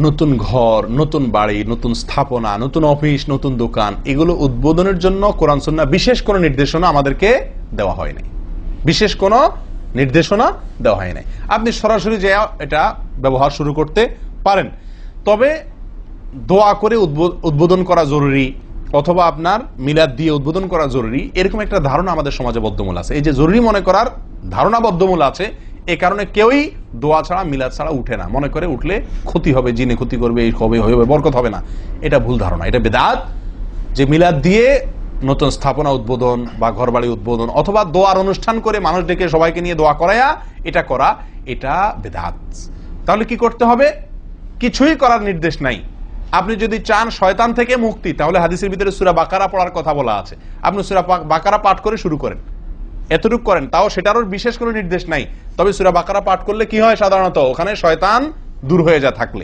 নতুন ঘর, নতুন বাড়ি, নতুন স্থাপনা, নতুন অফিস, নতুন দোকান, এগুলো উদ্বোধনের জন্য কোরআন সন্না বিশেষ কোনো নির্দেশনা আমাদেরকে দেওয়া হয় নাই। বিশেষ কোনো নির্দেশনা দেওয়া হয় নাই। আপনি সরাসরি যে এটা ব্যবহার শুরু করতে পারেন। তবে দোয়া করে উদ্বো- উদ্বোধন করা জরুরি, অথবা আপনার মিলাদ দিয়ে উদ্বোধন করা জরুরি, এরকম একটা ধারণা আমাদের সমাজে বদ্ধমূল আছে। এই যে জরুরি মনে করার ধারণা বদ্ধমূল আছে এ কারণে কেউই দোয়া ছাড়া, মিলাদ ছাড়া উঠে না। মনে করে উঠলে ক্ষতি হবে, জিনে ক্ষতি করবে, এই হবে হবে, বরকত হবে না। এটা ভুল ধারণা, এটা বেদাত। যে মিলাদ দিয়ে নতুন স্থাপনা উদ্বোধন বা ঘরবাড়ি উদ্বোধন অথবা দোয়ার অনুষ্ঠান করে মানুষ ডেকে সবাইকে নিয়ে দোয়া করায়া, এটা করা, এটা বেদাত। তাহলে কি করতে হবে? কিছুই করার নির্দেশ নাই। আপনি যদি চান শয়তান থেকে মুক্তি, তাহলে হাদিসের ভিতরে সুরা বাকারা পড়ার কথা বলা আছে। আপনি সুরা বাকারা পাঠ করে শুরু করেন। এতটুকু করেন, তাও সেটারও বিশেষ কোনো নির্দেশ নাই। তবে সুরা বাকারা পাঠ করলে কি হয় সাধারণত? ওখানে শয়তান দূর হয়ে যা থাকলে।